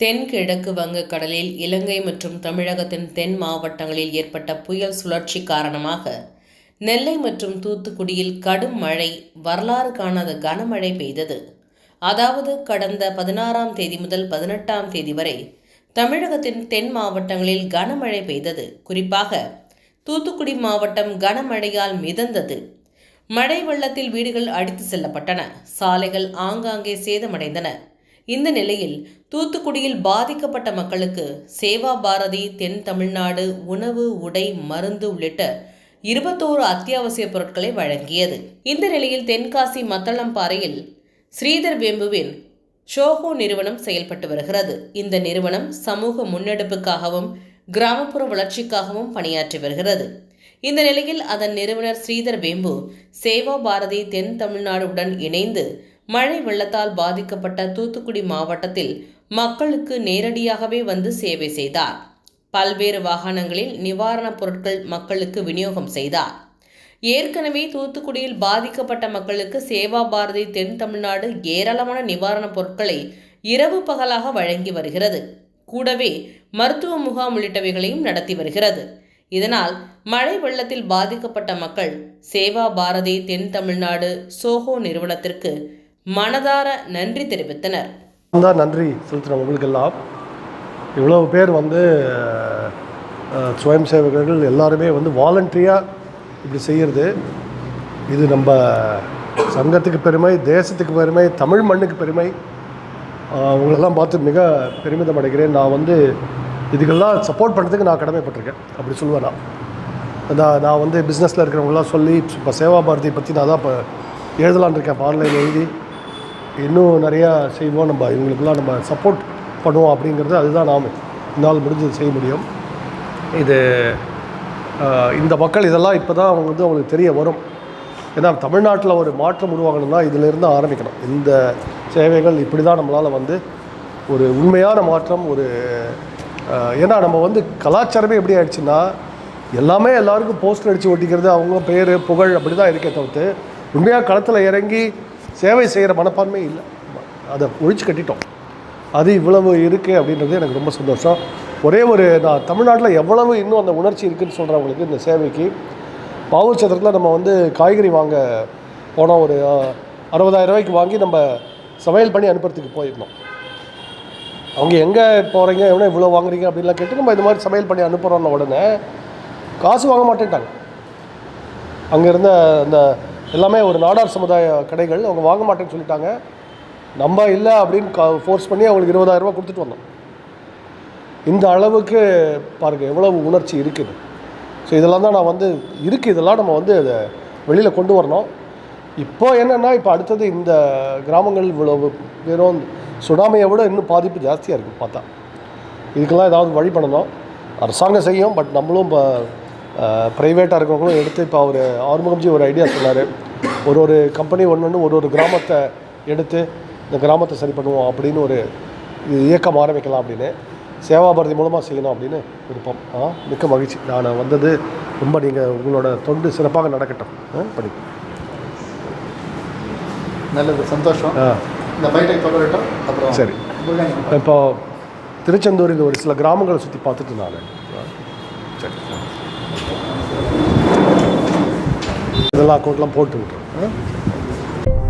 தென்கிழக்கு வங்கக்கடலில் இலங்கை மற்றும் தமிழகத்தின் தென் மாவட்டங்களில் ஏற்பட்ட புயல் சுழற்சி காரணமாக நெல்லை மற்றும் தூத்துக்குடியில் கடும் மழை வரலாறு காணாத கனமழை பெய்தது. அதாவது கடந்த பதினாறாம் தேதி முதல் பதினெட்டாம் தேதி வரை தமிழகத்தின் தென் மாவட்டங்களில் கனமழை பெய்தது. குறிப்பாக தூத்துக்குடி மாவட்டம் கனமழையால் மிதந்தது. மழை வெள்ளத்தில் வீடுகள் அடித்து செல்லப்பட்டன. சாலைகள் ஆங்காங்கே சேதமடைந்தன. இந்த நிலையில் தூத்துக்குடியில் பாதிக்கப்பட்ட மக்களுக்கு சேவா பாரதி தென் தமிழ்நாடு உணவு உடை மருந்து உள்ளிட்ட இருபத்தோரு அத்தியாவசிய பொருட்களை வழங்கியது. இந்த நிலையில் தென்காசி மத்தளம்பாறையில் ஸ்ரீதர் வேம்புவின் ஷோஹோ நிறுவனம் செயல்பட்டு வருகிறது. இந்த நிறுவனம் சமூக முன்னெடுப்புக்காகவும் கிராமப்புற வளர்ச்சிக்காகவும் பணியாற்றி வருகிறது. இந்த நிலையில் அதன் நிறுவனர் ஸ்ரீதர் வேம்பு சேவா பாரதி தென் தமிழ்நாடுடன் இணைந்து மழை வெள்ளத்தால் பாதிக்கப்பட்ட தூத்துக்குடி மாவட்டத்தில் மக்களுக்கு நேரடியாகவே வந்து சேவை செய்தார். பல்வேறு வாகனங்களில் நிவாரணப் பொருட்கள் மக்களுக்கு விநியோகம் செய்தார். ஏற்கனவே தூத்துக்குடியில் பாதிக்கப்பட்ட மக்களுக்கு சேவா பாரதி தென் தமிழ்நாடு ஏராளமான நிவாரணப் பொருட்களை இரவு பகலாக வழங்கி வருகிறது. கூடவே மருத்துவ முகாம் உள்ளிட்டவைகளையும் நடத்தி வருகிறது. இதனால் மழை வெள்ளத்தில் பாதிக்கப்பட்ட மக்கள் சேவா பாரதி தென் தமிழ்நாடு சோஹோ நிறுவனத்திற்கு மனதார நன்றி தெரிவித்தனர். தான் நன்றி செலுத்தின உங்களுக்கெல்லாம். இவ்வளவு பேர் வந்து சுயம் சேவகர்கள் எல்லாருமே வந்து வாலண்டரியாக இப்படி செய்கிறது இது நம்ம சங்கத்துக்கு பெருமை தேசத்துக்கு பெருமை தமிழ் மண்ணுக்கு பெருமை. உங்களெல்லாம் பார்த்து மிக பெருமிதம் அடைகிறேன். நான் வந்து இதுக்கெல்லாம் சப்போர்ட் பண்ணுறதுக்கு நான் கடமைப்பட்டிருக்கேன். அப்படி சொல்லுவேன் நான். நான் நான் வந்து பிஸ்னஸில் இருக்கிறவங்களாம் சொல்லி இப்போ சேவா பாரதியை பற்றி நான் தான் இப்போ எழுதலான் இருக்கேன் ஆன்லைன் எழுதி. இன்னும் நிறையா செய்வோம். நம்ம இவங்களுக்கெல்லாம் நம்ம சப்போர்ட் பண்ணுவோம் அப்படிங்கிறது அதுதான் நாம் என்னால் முடிஞ்சது செய்ய முடியும். இது இந்த மக்கள் இதெல்லாம் இப்போ தான் அவங்க வந்து அவங்களுக்கு தெரிய வரும். ஏன்னா தமிழ்நாட்டில் ஒரு மாற்றம் உருவாகணும்னா இதிலிருந்து ஆரம்பிக்கணும். இந்த சேவைகள் இப்படி தான் நம்மளால் வந்து ஒரு உண்மையான மாற்றம் ஒரு ஏன்னா நம்ம வந்து கலாச்சாரமே எப்படி ஆயிடுச்சுன்னா எல்லாமே எல்லாருக்கும் போஸ்டர் அடித்து ஒட்டிக்கிறது அவங்க பேர் புகழ் அப்படி தான் இருக்கே தவிர்த்து உண்மையாக களத்தில் இறங்கி சேவை செய்கிற மனப்பான்மை இல்லை. அதை ஒழிச்சு கட்டிட்டோம். அது இவ்வளவு இருக்குது அப்படின்றது எனக்கு ரொம்ப சந்தோஷம். ஒரே ஒரு நான் தமிழ்நாட்டில் எவ்வளவு இன்னும் அந்த உணர்ச்சி இருக்குதுன்னு சொல்கிறவங்களுக்கு இந்த சேவைக்கு பாவூர் சத்திரத்தில் நம்ம வந்து காய்கறி வாங்க போனோம் ஒரு அறுபதாயிரம் ரூபாய்க்கு வாங்கி நம்ம சமையல் பண்ணி அனுப்புறதுக்கு போயிருந்தோம். அவங்க எங்கே போகிறீங்க எவ்வளோ இவ்வளோ வாங்குறீங்க அப்படின்லாம் கேட்டு நம்ம இந்த மாதிரி சமையல் பண்ணி அனுப்புகிறோன்ன உடனே காசு வாங்க மாட்டேன்ட்டாங்க. அங்கே இருந்த அந்த எல்லாமே ஒரு நாடார் சமுதாய கடைகள். அவங்க வாங்க மாட்டேன்னு சொல்லிட்டாங்க. நம்ம இல்லை அப்படின்னு க ஃபோர்ஸ் பண்ணி அவங்களுக்கு இருபதாயிரரூபா கொடுத்துட்டு வந்தோம். இந்த அளவுக்கு பாருங்கள் எவ்வளவு உணர்ச்சி இருக்குது. ஸோ இதெல்லாம் தான் நான் வந்து இருக்குது இதெல்லாம் நம்ம வந்து அதை வெளியில் கொண்டு வரணும். இப்போ என்னென்னா இப்போ அடுத்தது இந்த கிராமங்கள் இவ்வளவு பேரும் சுனாமியை விட இன்னும் பாதிப்பு ஜாஸ்தியாக இருக்குது பார்த்தா. இதுக்கெல்லாம் ஏதாவது வழி பண்ணணும். அரசாங்கம் செய்யும் பட் நம்மளும் இப்போ ப்ரைவேட்டாக இருக்கிறவங்களும் எடுத்து இப்போ அவர் ஆறுமுகம்ஜி ஒரு ஐடியா சொன்னார். ஒரு ஒரு கம்பெனி ஒன்று ஒன்று ஒரு ஒரு கிராமத்தை எடுத்து இந்த கிராமத்தை சரி பண்ணுவோம் அப்படின்னு ஒரு இது இயக்கம் ஆரம்பிக்கலாம் அப்படின்னு சேவா பாரதி மூலமாக செய்யணும் அப்படின்னு விருப்பம். ஆ மிக்க மகிழ்ச்சி. நான் வந்தது ரொம்ப நீங்கள் உங்களோட தொண்டு சிறப்பாக நடக்கட்டும். பண்ணி நல்லது சந்தோஷம். ஆ. இந்த பைட்டை தொடரட்டும். அப்புறம் சரி. இப்போ திருச்செந்தூரில் ஒரு சில கிராமங்களை சுற்றி பார்த்துட்டு நான். இதெல்லாம் அக்கௌண்ட்லாம் போட்டு விட்றேன்